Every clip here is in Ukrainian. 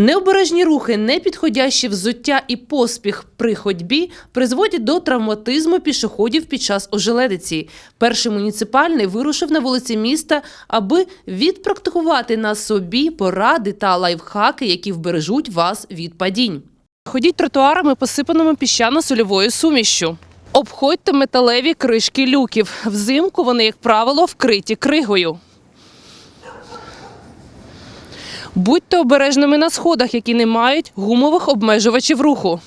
Необережні рухи, непідходящі взуття і поспіх при ходьбі призводять до травматизму пішоходів під час ожеледиці. Перший муніципальний вирушив на вулиці міста, аби відпрактикувати на собі поради та лайфхаки, які вбережуть вас від падінь. Ходіть тротуарами, посипаними піщано-сольовою сумішшю. Обходьте металеві кришки люків. Взимку вони, як правило, вкриті кригою. Будьте обережними на сходах, які не мають гумових обмежувачів руху.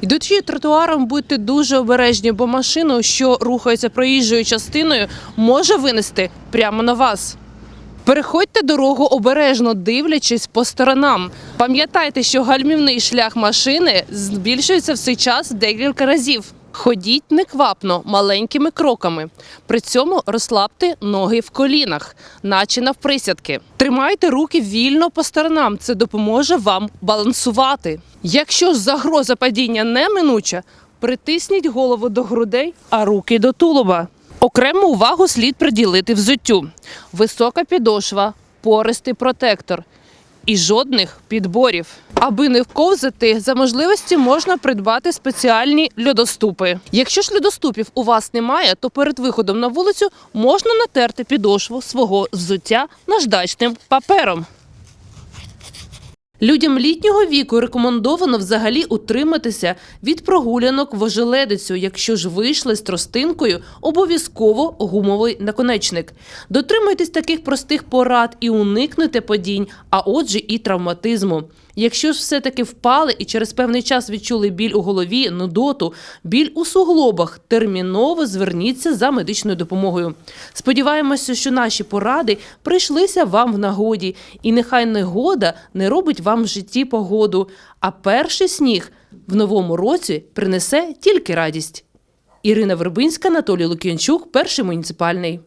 Йдучи тротуаром, будьте дуже обережні, бо машину, що рухається проїжджою частиною, може винести прямо на вас. Переходьте дорогу обережно, дивлячись по сторонам. Пам'ятайте, що гальмівний шлях машини збільшується в цей час декілька разів. Ходіть неквапно, маленькими кроками. При цьому розслабте ноги в колінах, наче навприсядки. Тримайте руки вільно по сторонам. Це допоможе вам балансувати. Якщо загроза падіння неминуча, притисніть голову до грудей, а руки до тулуба. Окрему увагу слід приділити взуттю. Висока підошва, пористий протектор і жодних підборів. Аби не вковзати, за можливості можна придбати спеціальні льодоступи. Якщо ж льодоступів у вас немає, то перед виходом на вулицю можна натерти підошву свого взуття наждачним папером. Людям літнього віку рекомендовано взагалі утриматися від прогулянок в ожеледицю. Якщо ж вийшли з тростинкою, обов'язково гумовий наконечник. Дотримуйтесь таких простих порад і уникнете падінь, а отже, і травматизму. Якщо ж все-таки впали і через певний час відчули біль у голові, нудоту, біль у суглобах, терміново зверніться за медичною допомогою. Сподіваємося, що наші поради прийшлися вам в нагоді, і нехай негода не робить вам в житті погоду, а перший сніг в новому році принесе тільки радість. Ірина Вербинська, Анатолій Лук'янчук, перший муніципальний.